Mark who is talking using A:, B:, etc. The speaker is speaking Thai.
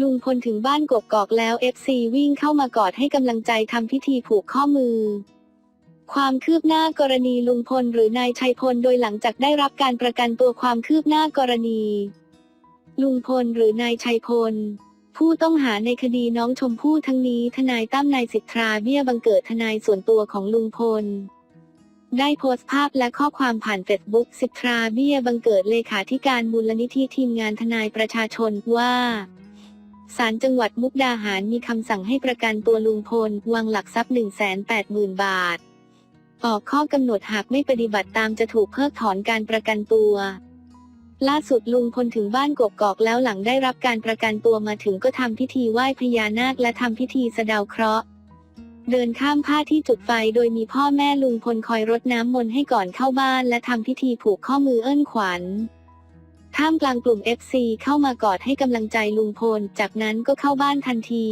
A: ลุงพลถึงบ้านกกอกแล้ว FC วิ่งเข้ามากอดให้กำลังใจทำพิธีผูกข้อมือ ความคืบหน้ากรณีลุงพลหรือนายชัยพลโดยหลังจากได้รับการประกันตัวความคืบหน้ากรณี ลุงพลหรือนายชัยพล ผู้ต้องหาในคดีน้องชมพู่ทั้งนี้ทนายตั้มนายสิทธาเบี้ยบังเกิดทนายส่วนตัวของลุงพลได้โพสต์ภาพและข้อความผ่านเฟซบุ๊กสิทธาเบี้ยบังเกิดเลขาธิการมูลนิธิทีมงานทนายประชาชนว่า ศาลจังหวัดมุกดาหารมีคำสั่งให้ประกันตัวลุงพล วางหลักทรัพย์ 180,000 บาท ออกข้อกำหนดหากไม่ปฏิบัติตามจะถูกเพิกถอนการประกันตัว ล่าสุดลุงพลถึงบ้านกกอกแล้วหลังได้รับการประกันตัวมาถึงก็ทำพิธีไหว้พญานาคและทำพิธีสะเดาเคราะห์ เดินข้ามผ้าที่จุดไฟโดยมีพ่อแม่ลุงพลคอยรดน้ำมนต์ให้ก่อนเข้าบ้านและทำพิธีผูกข้อมือเอิ้นขวัญ ท่ามกลางกลุ่ม FC เข้ามากอดให้กำลังใจลุงพล จากนั้นก็เข้าบ้านทันที